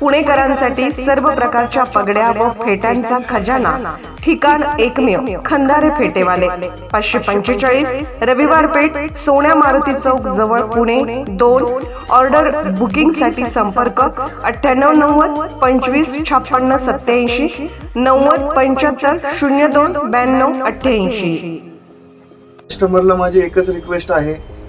पुणेकरांसाठी सर्व प्रकारच्या पगड्या व फेट्यांचा खजाना ठिकाण एकमेव खंदारे फेटेवाले. पाचशे पंचेचाळीस रविवार पेठ सोन्या मारुती चौक जवळ पुणे दोन. ऑर्डर बुकिंगसाठी संपर्क अठ्ठ्याण्णव नव्वद पंचवीस छप्पन्न सत्याऐंशी नव्वद पंच्याहत्तर शून्य दोन ब्याण्णव अठ्ठ्याऐंशी. कस्टमरला माझी एकच रिक्वेस्ट आहे.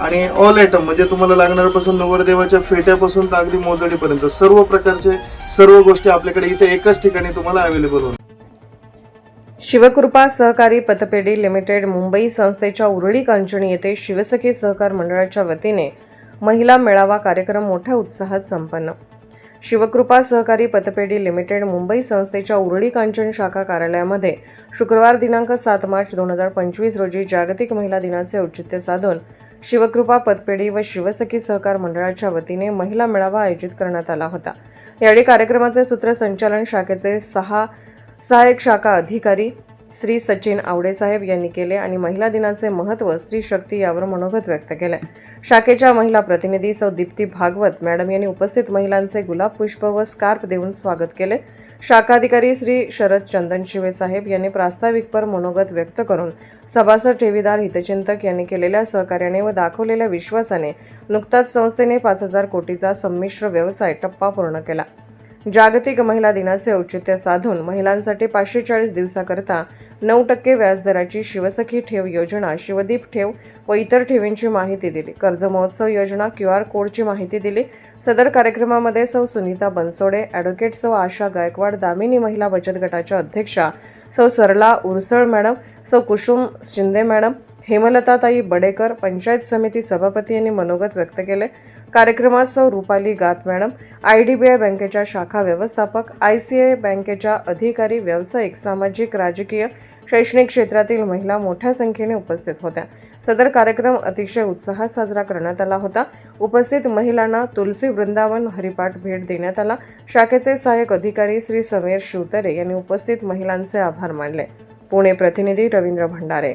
आणि ऑल आयटम म्हणजे तुम्हाला लागणाऱ्यापासून नवरदेवाच्या फेट्यापासून तर अगदी मोजडीपर्यंत सर्व प्रकारचे सर्व गोष्टी आपल्याकडे इथे एकाच ठिकाणी तुम्हाला अवेलेबल होणार. शिवकृपा सहकारी पतपेढी लिमिटेड मुंबई संस्थेच्या उरळी कांचणी येथे शिवसखी सहकार मंडळाच्या वतीने महिला मेळावा कार्यक्रम मोठ्या उत्साहात संपन्न. शिवकृपा सहकारी पतपेढी लिमिटेड मुंबई संस्थेच्या उरळी कांचन शाखा कार्यालयामध्ये शुक्रवार दिनांक सात मार्च दोन हजार पंचवीस रोजी जागतिक महिला दिनाचे औचित्य साधून शिवकृपा पतपेढी व शिवसखी सहकार मंडळाच्या वतीने महिला मेळावा आयोजित करण्यात आला होता. यावेळी कार्यक्रमाचे सूत्रसंचालन शाखेचे सहा सहाय्यक शाखा अधिकारी श्री सचिन आवडेसाहेब यांनी केले आणि महिला दिनाचे महत्त्व स्त्री शक्ती यावर मनोगत व्यक्त केले शाखेच्या महिला प्रतिनिधी सौ दीप्ती भागवत मॅडम यांनी उपस्थित महिलांचे गुलाब पुष्प व स्कार्फ देऊन स्वागत केले. शाखाधिकारी श्री शरद चंदन शिवे साहेब यांनी प्रास्ताविकपर मनोगत व्यक्त करून सभासद ठेवीदार हितचिंतक यांनी केलेल्या सहकार्याने व दाखवलेल्या विश्वासाने नुकताच संस्थेने पाच हजार कोटीचा संमिश्र व्यवसाय टप्पा पूर्ण केला. जागतिक महिला दिनाचे औचित्य साधून महिलांसाठी पाचशे चाळीस दिवसाकरता नऊ टक्के व्याजदराची शिवसखी ठेव योजना शिवदीप ठेव व इतर ठेवींची माहिती दिली. कर्ज महोत्सव योजना क्यू आर कोडची माहिती दिली. सदर कार्यक्रमामध्ये सौ सुनीता बनसोडे ॲडव्होकेट सौ आशा गायकवाड दामिनी महिला बचत गटाच्या अध्यक्षा सौ सरला उरसळ मॅडम सौ कुसुम शिंदे मॅडम हेमलताताई बडेकर पंचायत समिती सभापती यांनी मनोगत व्यक्त केले. कार्यक्रमात सौ Rupali Gat madam I D B I बँकेच्या शाखा व्यवस्थापक आय सी आय बँकेच्या अधिकारी व्यावसायिक सामाजिक राजकीय शैक्षणिक क्षेत्रातील महिला मोठ्या संख्येने उपस्थित होत्या. सदर कार्यक्रम अतिशय उत्साहात साजरा करण्यात आला होता. उपस्थित महिलांना तुलसी वृंदावन हरिपाठ भेट देण्यात आला. शाखेचे सहाय्यक अधिकारी श्री समीर शिवतरे यांनी उपस्थित महिलांचे आभार मानले. पुणे प्रतिनिधी रवींद्र भंडारे.